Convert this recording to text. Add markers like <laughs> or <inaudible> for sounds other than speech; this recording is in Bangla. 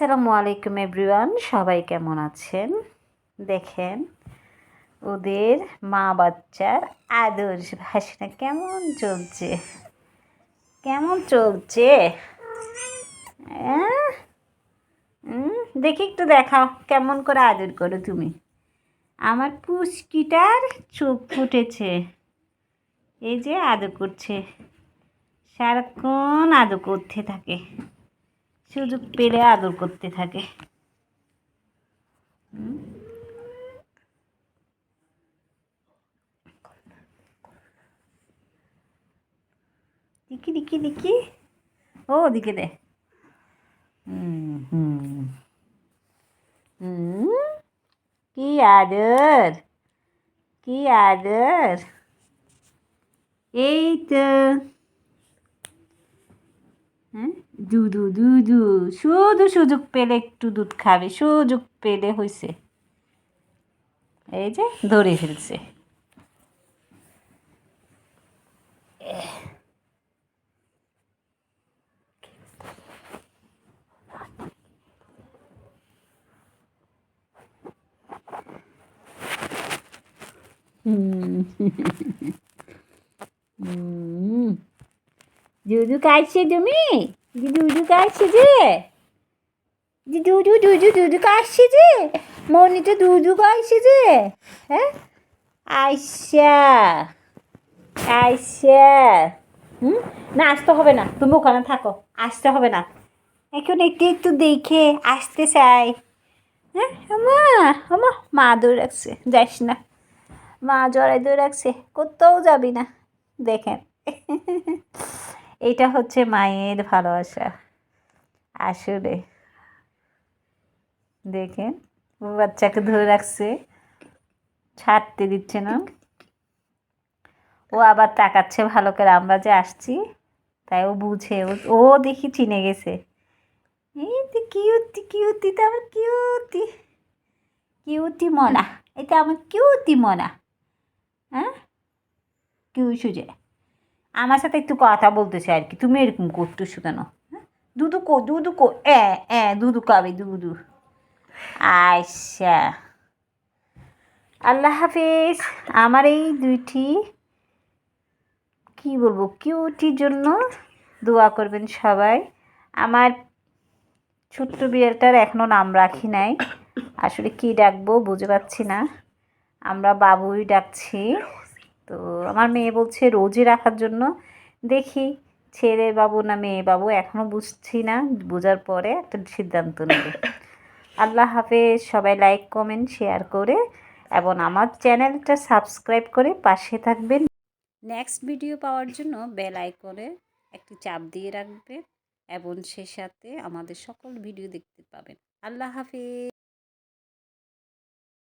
আসসালামু আলাইকুম এভরিওয়ান, সবাই কেমন আছেন? দেখেন, ওদের মা বাচ্চার আদর ভাষণা কেমন চলছে? কেমন চলছে? দেখি একটু দেখাও, কেমন করে আদর করো তুমি? আমার পুষ্কিটার চোখ ফুটেছে, এই যে আদর করছে, সারাক্ষণ আদর করতে থাকে। সুযোগ পেলে আদর করতে থাকে। দেখি দেখি দেখি ও, দিকে দে। কি আদর? কি আদর? এই তো। হ্যাঁ? দুধু দুধু। শুধু সুযোগ পেলে একটু দুধ খাবে। সুযোগ পেলে হয়েছে এই যে ধরে ফেলছে। হুম হুম। দুধু খাইছে তুমি? যে দুধু খাইছে যে? যে দুধু দুধু দুধু খাইছে যে? মনি তো দুধু খাইছে যে? হ্যাঁ? আইসা। আইসা। হুম? না, আসতে হবে না। তুমি ওখানে থাকো। আসতে হবে না। এখন একটু একটু দেখে আসতে চাই। হ্যাঁ? মা আমা, মা দৌড় রাখছে। যাইস না। মা জড়াই দৌড় রাখছে। কোথাও যাবি না। দেখেন। <laughs> এটা হচ্ছে মায়ের ভালোবাসা। আসলে। দেখেন, বাচ্চাকে ধরে রাখছে। ছাড়তে দিচ্ছে না। ও আবার তাকাচ্ছে ভালো করে, আমরা যে আসছি, তাই ও বুঝে, ও- দেখি চিনে গেছে। এই তো কিউটি কিউটি তো আমার কিউটি কিউটি মনা, এটা আমার কিউতি মনা। হ্যাঁ? কিউ সুজে আমার সাথে একটু কথা বলতেছে আর কি। তুমি এরকম করতেছো কেন? হ্যাঁ? দুদু কো দুদু কো, এ এ দুদু কাবে দুদু আচ্ছা আল্লাহ হাফিজ, আমার এই দুইটি, কি বলব, কিউটির জন্য দোয়া করবেন সবাই। আমার ছোট্ট বিড়ালটার এখনও নাম রাখি নাই। আসলে কি ডাকবো বুঝে পাচ্ছি না। আমরা বাবুই ডাকছি। তো আমার মেয়ে বলছে, রোজই রাখার জন্য দেখি, ছেলে বাবু না মেয়ে বাবু এখনও বুঝছি না। বোঝার পরে একটা সিদ্ধান্ত নেব আল্লাহ হাফেজ, সবাই লাইক কমেন্ট শেয়ার করে এবং আমার চ্যানেলটা সাবস্ক্রাইব করে পাশে থাকবেন। নেক্সট ভিডিও পাওয়ার জন্য বেল আইকনে একটি চাপ দিয়ে রাখবেন এবং সে সাথে আমাদের সকল ভিডিও দেখতে পাবেন। আল্লাহ হাফেজ।